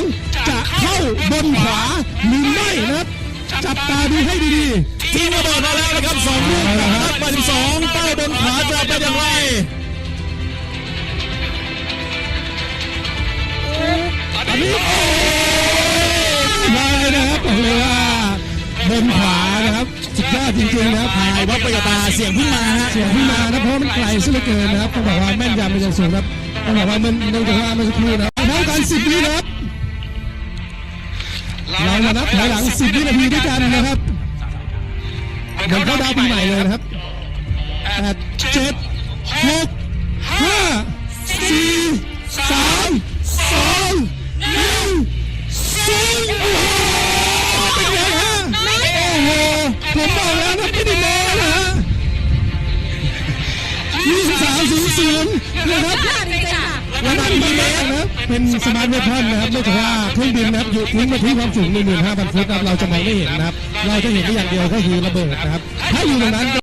องจะเข้าบนขวาหรือไม่นะครับ จับตาดูให้ดีๆทิ้งระเบิดมาแล้วนะครับสองลูกนะครับไปสองเป้าบนขวาจะเป็นอย่างไรอันนี้โอ้ยได้นะครับบอกเลยว่าบนขวานะครับสุดยอดจริงๆนะครับถ่ายวัดประยาตาเสียงเพิ่งมาฮะเสียงที่มานะเพราะมันไกลซะเหลือเกินนะครับต้องบอกว่าแม่นยำเป็นอย่างสูงครับต้องบอกว่ามันเนื่องจากว่าเมื่อสักครู่นะครับพร้อมกันสิบวินะครับ เรามานับถอยหลังสิบวินาทีด้วยกันนะครับเหมือนเข้าดาวปีใหม่เลยนะครับแปดเจ็ดหกห้าสี่สามสองหนึ่งศูนย์โอ้โหเป็นไงฮะโอ้โหผมบอกแล้วนะไม่ได้โม้นะฮะ23 00นะครับระดับดีเมตรนะครับ เป็นสมาร์ทเวพอนนะครับเนื่องจากว่าเครื่องบินนะครับอยู่ทิ้งมาที่ความสูง15,000ฟุตนะครับเราจะมองไม่เห็นนะครับ เราจะเห็นได้อย่างเดียวก็คือระเบิดนะครับ ถ้าอยู่ตรงนั้นก็